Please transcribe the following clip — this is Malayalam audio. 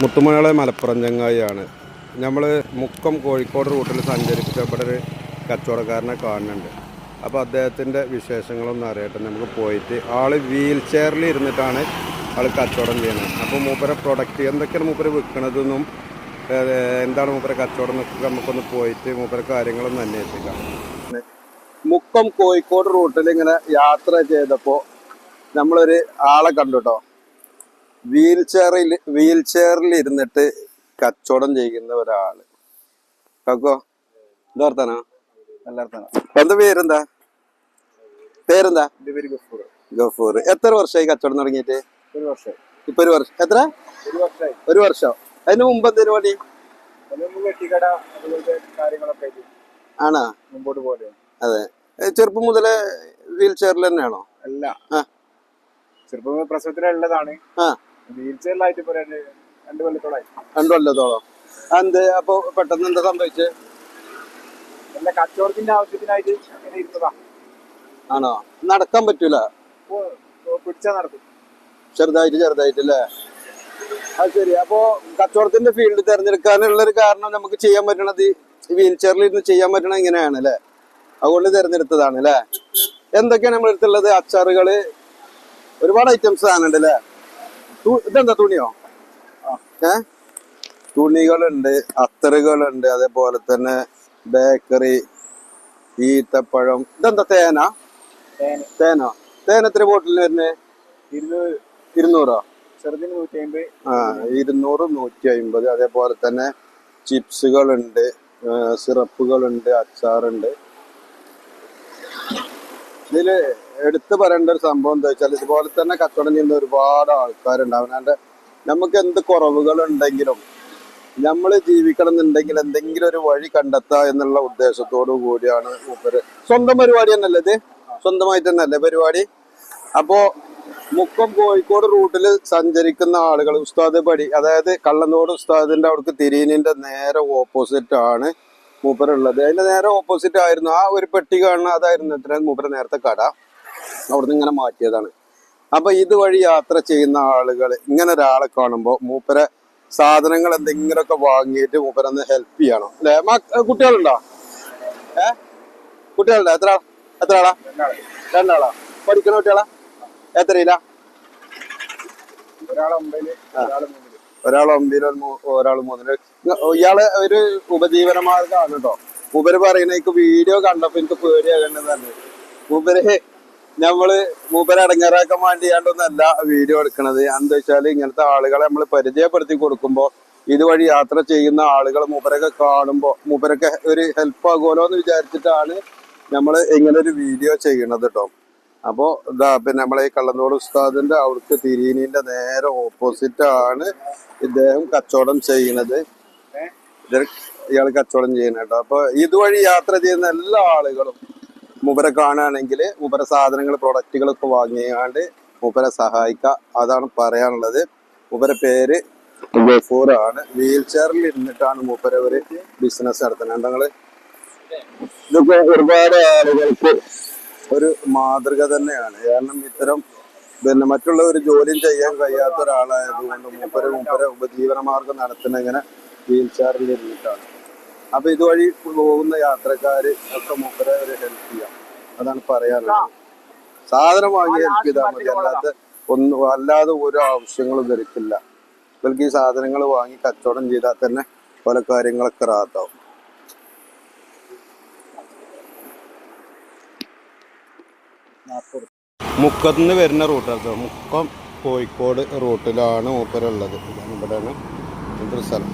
മുത്തുമലയാളെ മലപ്പുറം ചങ്ങായിയാണ്. നമ്മൾ മുക്കം കോഴിക്കോട് റൂട്ടിൽ സഞ്ചരിച്ച ഇവിടെ ഒരു കച്ചവടക്കാരനെ കാണുന്നുണ്ട്. അപ്പോൾ അദ്ദേഹത്തിന്റെ വിശേഷങ്ങളൊന്നും അറിയട്ടെ നമുക്ക് പോയിട്ട്. ആൾ വീൽ ചെയറിൽ ഇരുന്നിട്ടാണ് ആൾ കച്ചവടം ചെയ്യുന്നത്. അപ്പോൾ മൂപ്പരെ പ്രൊഡക്റ്റ് എന്തൊക്കെയാണ് മൂപ്പര് വിൽക്കണതെന്നും എന്താണ് മൂപ്പരെ കച്ചവടം എന്നൊക്കെ നമുക്കൊന്ന് പോയിട്ട് മൂപ്പരെ കാര്യങ്ങളൊന്നും അന്വേഷിക്കാം. മുക്കം കോഴിക്കോട് റൂട്ടിൽ ഇങ്ങനെ യാത്ര ചെയ്തപ്പോൾ നമ്മളൊരു ആളെ കണ്ടു കേട്ടോ വീൽ ചെയറിൽ വീൽ ചെയറിൽ ഇരുന്നിട്ട് കച്ചവടം ചെയ്യുന്ന ഒരാൾ. കാക്കോ എന്തോർത്താനോ എല്ലായിടത്തും എന്താ പേരെന്താ? പേരെന്താ? ഗഫൂർ. എത്ര വർഷമായി കച്ചവടം തുടങ്ങിയിട്ട്? ഒരു വർഷം. ഇപ്പൊ ഒരു വർഷം. എത്ര? ഒരു വർഷം. അതിന് മുമ്പ് എന്തേലും പണി ആണോ? മുമ്പോട്ട് പോലെ അതെ. ചെറുപ്പം മുതലേ വീൽ ചെയറിൽ തന്നെയാണോ? അല്ല. ചെറുപ്പം പ്രസവത്തിലുള്ളതാണ്. ആ. വീൽ ചെയറിലായിട്ട് ഇപ്പൊ രണ്ട് കൊല്ലത്തോളായി. രണ്ടു കൊല്ലത്തോളം. എന്ത് അപ്പൊ പെട്ടെന്ന് എന്താ സംഭവിച്ചത് നല്ല കച്ചവടത്തിന്റെ ആവശ്യത്തിനായിട്ട് ഇങ്ങനെ ഇരുന്നതാ. ആണോ? നടക്കാൻ പറ്റൂല? പിടിച്ചാ നടക്കും. ചെറുതായിട്ട് ചെറുതായിട്ടല്ലേ അത് ശരി. അപ്പോ കച്ചവടത്തിന്റെ ഫീൽഡ് തിരഞ്ഞെടുക്കാനുള്ള ഒരു കാരണം നമുക്ക് ചെയ്യാൻ പറ്റണത് വീൽ ചെയറിൽ ഇരുന്ന് ചെയ്യാൻ പറ്റണ ഇങ്ങനെയാണ് അല്ലേ? അതുകൊണ്ട് തിരഞ്ഞെടുത്തതാണ് അല്ലേ? എന്തൊക്കെയാണ് നമ്മൾ അടുത്തുള്ളത്? അച്ചാറുകൾ. ഒരുപാട് ഐറ്റംസ് അല്ലേ? തു- ഇതെന്താ തുണിയോ? ഏ? തുണികളുണ്ട് അത്തറുകളുണ്ട് അതേപോലെ തന്നെ ബേക്കറി ഈത്തപ്പഴം ഇതെന്താ തേന? തേന. തേന? എത്ര ബോട്ടിലിന് വരുന്നത് ഇരുന്നൂറ്. ചെറുതിന് നൂറ്റി അമ്പത് ആ ഇരുന്നൂറ് നൂറ്റി അമ്പത് അതേപോലെ തന്നെ ചിപ്സുകളുണ്ട് സിറപ്പുകളുണ്ട് അച്ചാറുണ്ട്. ഇതിൽ എടുത്തു പറയേണ്ട ഒരു സംഭവം എന്താ വെച്ചാൽ ഇതുപോലെ തന്നെ കച്ചവടം ചെയ്യുന്ന ഒരുപാട് ആൾക്കാരുണ്ട്. അവനാന്റെ നമുക്ക് എന്ത് കുറവുകൾ ഉണ്ടെങ്കിലും നമ്മൾ ജീവിക്കണം എന്നുണ്ടെങ്കിൽ എന്തെങ്കിലും ഒരു വഴി കണ്ടെത്താ എന്നുള്ള ഉദ്ദേശത്തോടു കൂടിയാണ് മൂപ്പര് സ്വന്തം പരിപാടി തന്നെയല്ലേ ഇത്? സ്വന്തമായിട്ട് തന്നെയല്ലേ പരിപാടി? അപ്പോ മുക്കം കോഴിക്കോട് റൂട്ടിൽ സഞ്ചരിക്കുന്ന ആളുകൾ ഉസ്താദ് പടി അതായത് കള്ളന്തോട് ഉസ്താദിന്റെ അവിടേക്ക് തിരീനിന്റെ നേരെ ഓപ്പോസിറ്റ് ആണ് മൂപ്പരുള്ളത്. അതിന്റെ നേരെ ഓപ്പോസിറ്റ് ആയിരുന്നു. ആ ഒരു പെട്ടി കാണുന്ന അതായിരുന്നു മൂപ്പര് നേരത്തെ കട. അവിടുന്ന് ഇങ്ങനെ മാറ്റിയതാണ്. അപ്പൊ ഇതുവഴി യാത്ര ചെയ്യുന്ന ആളുകൾ ഇങ്ങനെ ഒരാളെ കാണുമ്പോൾ മൂപ്പരെ സാധനങ്ങൾ എന്തെങ്കിലുമൊക്കെ വാങ്ങിയിട്ട് മൂപ്പരൊന്ന് ഹെൽപ്പ് ചെയ്യണം. അല്ലെ? കുട്ടികളുണ്ടോ? ഏ? കുട്ടികളുണ്ടോ? എത്ര? എത്ര ആളാ? രണ്ടാളാ. പഠിക്കണ കുട്ടികളാ? എത്രയില്ല ഒരാളെ ഒമ്പതിൽ ഒരാൾ ഒരാൾ മൂന്നിൽ. ഇയാൾ ഒരു ഉപജീവന മാർഗമാണ് കേട്ടോ. മൂപ്പര് പറയുന്ന വീഡിയോ കണ്ടപ്പോ എനിക്ക് പേടിയാകേണ്ടതാണ് മൂപ്പര് നമ്മൾ മൂപ്പര് വേണ്ടിയാണ്ടൊന്നല്ല വീഡിയോ എടുക്കണത്. എന്താ വെച്ചാൽ ഇങ്ങനത്തെ ആളുകളെ നമ്മൾ പരിചയപ്പെടുത്തി കൊടുക്കുമ്പോ ഇതുവഴി യാത്ര ചെയ്യുന്ന ആളുകൾ മൂപ്പരൊക്കെ കാണുമ്പോ മൂപ്പരൊക്കെ ഒരു ഹെൽപ്പ് ആകുമല്ലോ എന്ന് വിചാരിച്ചിട്ടാണ് നമ്മൾ ഇങ്ങനെ ഒരു വീഡിയോ ചെയ്യണത് കേട്ടോ അപ്പോ ഇതാ പിന്നെ നമ്മളെ ഈ കള്ളന്തോട് ഉസ്താദിന്റെ അവിടുത്തെ തിരീനിന്റെ നേരെ ഓപ്പോസിറ്റ് ആണ് ഇദ്ദേഹം കച്ചവടം ചെയ്യണത് ഇയാൾ കച്ചവടം ചെയ്യുന്നത് കേട്ടോ അപ്പൊ ഇതുവഴി യാത്ര ചെയ്യുന്ന എല്ലാ ആളുകളും മൂപ്പരെ കാണുകയാണെങ്കിൽ മൂപ്പരെ സാധനങ്ങൾ പ്രൊഡക്റ്റുകളൊക്കെ വാങ്ങിയാണ്ട് മൂപ്പരെ സഹായിക്കുക. അതാണ് പറയാനുള്ളത്. മൂപ്പരെ പേര് ഗഫൂർ ആണ്. വീൽ ചെയറിൽ ഇരുന്നിട്ടാണ് മൂപ്പരെ ഒരു ബിസിനസ് നടത്തുന്നത്. നിങ്ങൾ? ഇതൊക്കെ ഒരുപാട് ആളുകൾക്ക് ഒരു മാതൃക തന്നെയാണ്. കാരണം ഇത്തരം പിന്നെ മറ്റുള്ള ഒരു ജോലിയും ചെയ്യാൻ കഴിയാത്ത ഒരാളായതുകൊണ്ട് മൂപ്പര് മൂപ്പരെ ഉപജീവന മാർഗം നടത്തുന്ന ഇങ്ങനെ വീൽ ചെയറിൽ ഇരുന്നിട്ടാണ്. അപ്പൊ ഇതുവഴി പോകുന്ന യാത്രക്കാര് ഒക്കെ മൂപ്പരെ ഒരു ഹെൽപ്പ് ചെയ്യാം. അതാണ് പറയാനുള്ളത്. സാധനം വാങ്ങി ഹെൽപ്പ് ചെയ്താൽ മതി. അല്ലാതെ ഒന്നും അല്ലാതെ ഒരു ആവശ്യങ്ങളും ധരിക്കില്ല ഇവർക്ക് ഈ സാധനങ്ങൾ വാങ്ങി കച്ചവടം ചെയ്താൽ തന്നെ പല കാര്യങ്ങളൊക്കെ റാത്താവും. നാൽപ്പത് മുക്കത്ത് നിന്ന് വരുന്ന റൂട്ടാണ് മുക്കം കോഴിക്കോട് റൂട്ടിലാണ് മൂപ്പരുള്ളത്. ഇവിടെയാണ് ഇതൊരു സ്ഥലം.